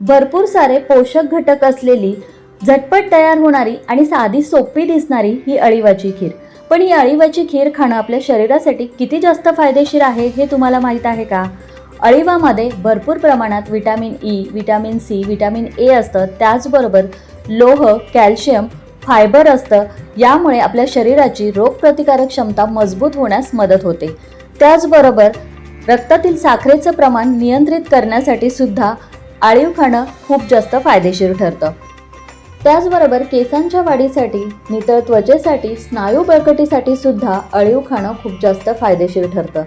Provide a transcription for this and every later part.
भरपूर सारे पोषक घटक असलेली झटपट तयार होणारी आणि साधी सोपी दिसणारी ही अळीवाची खीर. पण ही अळीवाची खीर खाणं आपल्या शरीरासाठी किती जास्त फायदेशीर आहे हे तुम्हाला माहीत आहे का? अळीवामध्ये भरपूर प्रमाणात vitamin E vitamin C vitamin A असतं. त्याचबरोबर लोह कॅल्शियम फायबर असतं. यामुळे आपल्या शरीराची रोगप्रतिकारक क्षमता मजबूत होण्यास मदत होते. त्याचबरोबर रक्तातील साखरेचं प्रमाण नियंत्रित करण्यासाठी सुद्धा आळीव खाणं खूप जास्त फायदेशीर ठरतं. त्याचबरोबर केसांच्या वाढीसाठी नितळ त्वचेसाठी स्नायू बळकटीसाठी सुद्धा अळीव खाणं खूप जास्त फायदेशीर ठरतं.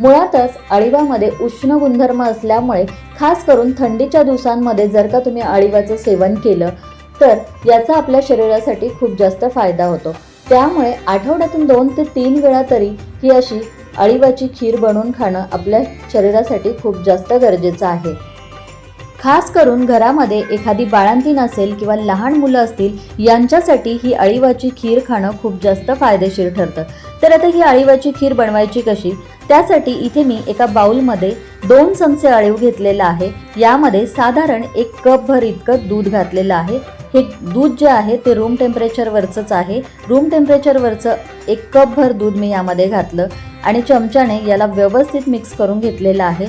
मुळातच अळिवामध्ये उष्ण गुणधर्म असल्यामुळे खास करून थंडीच्या दिवसांमध्ये जर का तुम्ही अळिवाचं सेवन केलं तर याचा आपल्या शरीरासाठी खूप जास्त फायदा होतो. त्यामुळे आठवड्यातून दोन ते तीन वेळा तरी ही अशी अळिवाची खीर बनवून खाणं आपल्या शरीरासाठी खूप जास्त गरजेचं आहे. खास करून घरामध्ये एखादी बाळंतीण असेल किंवा लहान मुलं असतील यांच्यासाठी ही अळीवाची खीर खाणं खूप जास्त फायदेशीर ठरतं. तर आता ही अळीवाची खीर बनवायची कशी? त्यासाठी इथे मी एका बाऊलमध्ये दोन चमचे अळीव घेतलेला आहे. यामध्ये साधारण एक कपभर इतकं दूध घातलेलं आहे. हे दूध जे आहे ते रूम टेम्परेचरवरचंच आहे. रूम टेम्परेचरवरचं एक कपभर दूध मी यामध्ये घातलं आणि चमच्याने याला व्यवस्थित मिक्स करून घेतलेलं आहे.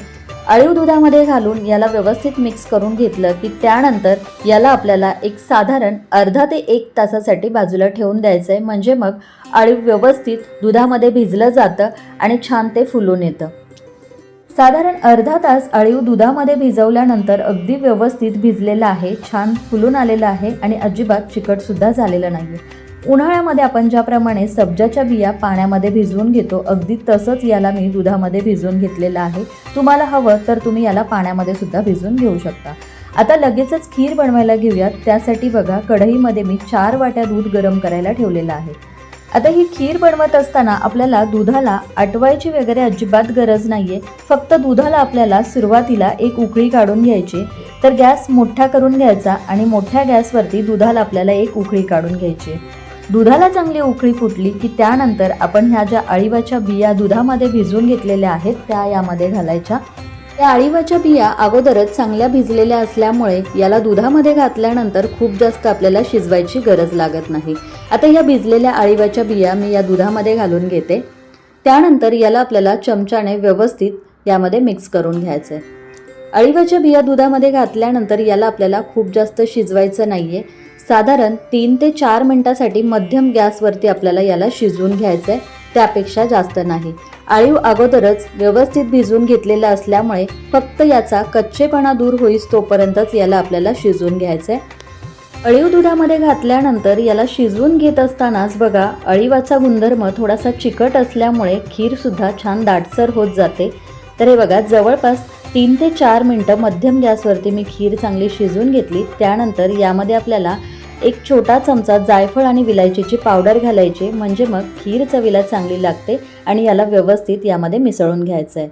अळीव दुधामध्ये घालून याला व्यवस्थित मिक्स करून घेतलं की त्यानंतर याला आपल्याला एक साधारण अर्धा ते एक तासासाठी बाजूला ठेवून द्यायचं आहे म्हणजे मग अळीव व्यवस्थित दुधामध्ये भिजलं जातं आणि छान ते फुलून येतं. साधारण अर्धा तास अळीव दुधामध्ये भिजवल्यानंतर अगदी व्यवस्थित भिजलेलं आहे छान फुलून आलेलं आहे आणि अजिबात चिकटसुद्धा झालेलं नाही उन्हाळ्यामध्ये आपण ज्याप्रमाणे सब्जाच्या बिया पाण्यामध्ये भिजवून घेतो अगदी तसंच याला मी दुधामध्ये भिजवून घेतलेलं आहे. तुम्हाला हवं तर तुम्ही याला पाण्यामध्ये सुद्धा भिजवून घेऊ शकता. आता लगेचच खीर बनवायला घेऊयात. त्यासाठी बघा कढईमध्ये मी चार वाट्या दूध गरम करायला ठेवलेलं आहे. आता ही खीर बनवत असताना आपल्याला दुधाला आटवायची वगैरे अजिबात गरज नाही आहे फक्त दुधाला आपल्याला सुरुवातीला एक उकळी काढून घ्यायची. तर गॅस मोठा करून घ्यायचा आणि मोठ्या गॅसवरती दुधाला आपल्याला एक उकळी काढून घ्यायची. दुधाला चांगली उकळी फुटली की त्यानंतर आपण ह्या ज्या अळीवाच्या बिया दुधामध्ये भिजवून घेतलेल्या आहेत त्या यामध्ये घालायच्या. या अळीवाच्या बिया अगोदरच चांगल्या भिजलेल्या असल्यामुळे याला दुधामध्ये घातल्यानंतर खूप जास्त आपल्याला शिजवायची गरज लागत नाही. आता या भिजलेल्या अळीवाच्या बिया मी या दुधामध्ये घालून घेते. त्यानंतर याला आपल्याला चमच्याने व्यवस्थित यामध्ये मिक्स करून घ्यायचं आहे अळीवाच्या बिया दुधामध्ये घातल्यानंतर याला आपल्याला खूप जास्त शिजवायचं नाही आहे साधारण तीन ते चार मिनटासाठी मध्यम गॅसवरती आपल्याला याला शिजवून घ्यायचं आहे त्यापेक्षा जास्त नाही. आळीव अगोदरच व्यवस्थित भिजवून घेतलेला असल्यामुळे फक्त याचा कच्चेपणा दूर होईस तोपर्यंतच याला आपल्याला शिजवून घ्यायचं आहे अळीव दुधामध्ये घातल्यानंतर याला शिजवून घेत असतानाच बघा अळीवाचा गुणधर्म थोडासा चिकट असल्यामुळे खीरसुद्धा छान दाटसर होत जाते. तर हे बघा जवळपास तीन ते चार मिनटं मध्यम गॅसवरती मी खीर चांगली शिजवून घेतली त्यानंतर यामध्ये आपल्याला एक छोटा चमचा जायफळ आणि विलायचीची पावडर घालायची म्हणजे मग खीर चवीला चांगली लागते आणि याला व्यवस्थित यामध्ये मिसळून घ्यायचं आहे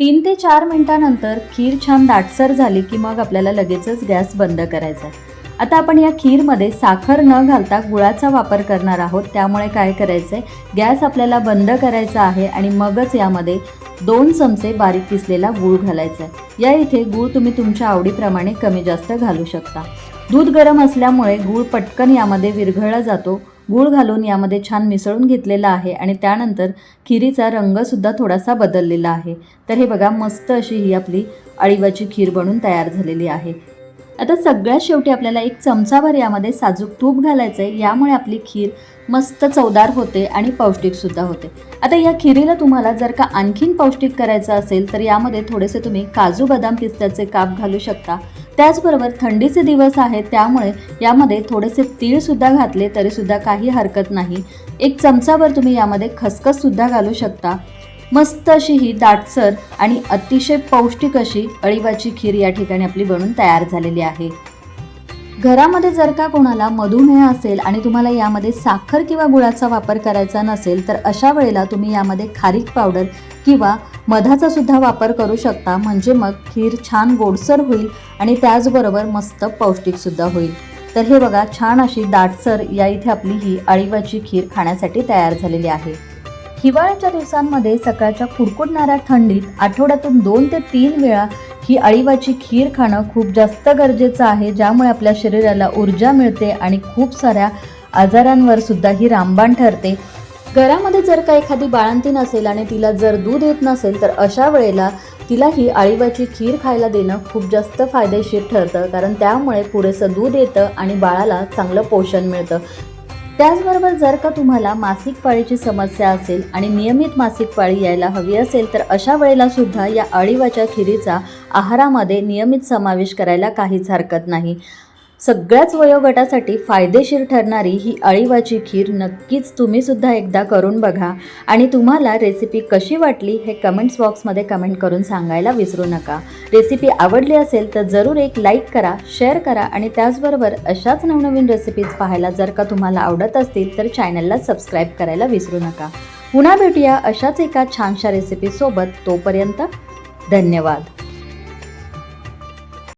तीन ते चार मिनटानंतर खीर छान दाटसर झाली की मग आपल्याला लगेचच गॅस बंद करायचा आहे. आता आपण या खीरमध्ये साखर न घालता गुळाचा वापर करणार आहोत त्यामुळे काय करायचं आहे गॅस आपल्याला बंद करायचा आहे आणि मगच यामध्ये दोन चमचे बारीक किसलेला गूळ घालायचा आहे. या इथे गूळ तुम्ही तुमच्या आवडीप्रमाणे कमी जास्त घालू शकता. दूध गरम असल्यामुळे गूळ पटकन यामध्ये विरघळला जातो. गूळ घालून यामध्ये छान मिसळून घेतलेला आहे आणि त्यानंतर खिरीचा रंगसुद्धा थोडासा बदललेला आहे. तर हे बघा मस्त अशी ही आपली अळीवाची खीर बनून तयार झालेली आहे. आता सगळ्यात शेवटी आपल्याला एक चमचाभर यामध्ये साजूक तूप घालायचं आहे यामुळे आपली खीर मस्त चवदार होते आणि पौष्टिकसुद्धा होते. आता या खिरीला तुम्हाला जर का आणखीन पौष्टिक करायचं असेल तर यामध्ये थोडेसे तुम्ही काजू बदाम पिस्त्याचे काप घालू शकता. त्याचबरोबर थंडीचे दिवस आहेत त्यामुळे यामध्ये थोडेसे तीळसुद्धा घातले तरीसुद्धा काही हरकत नाही. एक चमचाभर तुम्ही यामध्ये खसखससुद्धा घालू शकता. मस्त अशी ही दाटसर आणि अतिशय पौष्टिक अशी अळीवाची खीर या ठिकाणी आपली बनून तयार झालेली आहे. घरामध्ये जर का कोणाला मधुमेह असेल आणि तुम्हाला यामध्ये साखर किंवा गुळाचा वापर करायचा नसेल तर अशा वेळेला तुम्ही यामध्ये खारीक पावडर किंवा मधाचा सुद्धा वापर करू शकता. म्हणजे मग खीर छान गोडसर होईल आणि त्याचबरोबर मस्त पौष्टिकसुद्धा होईल. तर हे बघा छान अशी दाटसर या इथे आपली ही अळीवाची खीर खाण्यासाठी तयार झालेली आहे. हिवाळ्याच्या दिवसांमध्ये सकाळच्या कुडकुडणाऱ्या थंडीत आठवड्यातून दोन ते तीन वेळा ही अळीवाची खीर खाणं खूप जास्त गरजेचं आहे ज्यामुळे आपल्या शरीराला ऊर्जा मिळते आणि खूप साऱ्या आजारांवर सुद्धा ही रामबाण ठरते. घरामध्ये जर का एखादी बाळंती असेल आणि तिला जर दूध येत नसेल तर अशा वेळेला तिला ही खीर खायला देणं खूप जास्त फायदेशीर ठरतं. कारण त्यामुळे पुरेसं दूध येतं आणि बाळाला चांगलं पोषण मिळतं. त्याचबरोबर जर का तुम्हाला मासिक पाळीची समस्या असेल आणि नियमित मासिक पाळी यायला हवी असेल तर अशा वेळेला सुद्धा या अळीवाच्या खिरीचा आहारामध्ये नियमित समावेश करायला काहीच हरकत नाही. सगळ्याच वयोगटासाठी फायदेशीर ठरणारी ही अळीवाची खीर नक्कीच तुम्ही सुद्धा एकदा करून बघा. आणि तुम्हाला रेसिपी कशी वाटली हे कमेंट्स बॉक्समध्ये कमेंट करून सांगायला विसरू नका. रेसिपी आवडली असेल तर जरूर एक लाईक करा शेअर करा आणि त्याचबरोबर अशाच नवनवीन रेसिपीज पाहायला जर का तुम्हाला आवडत असतील तर चॅनलला सबस्क्राईब करायला विसरू नका. पुन्हा भेटूया अशाच एका छानशा रेसिपीसोबत तोपर्यंत धन्यवाद.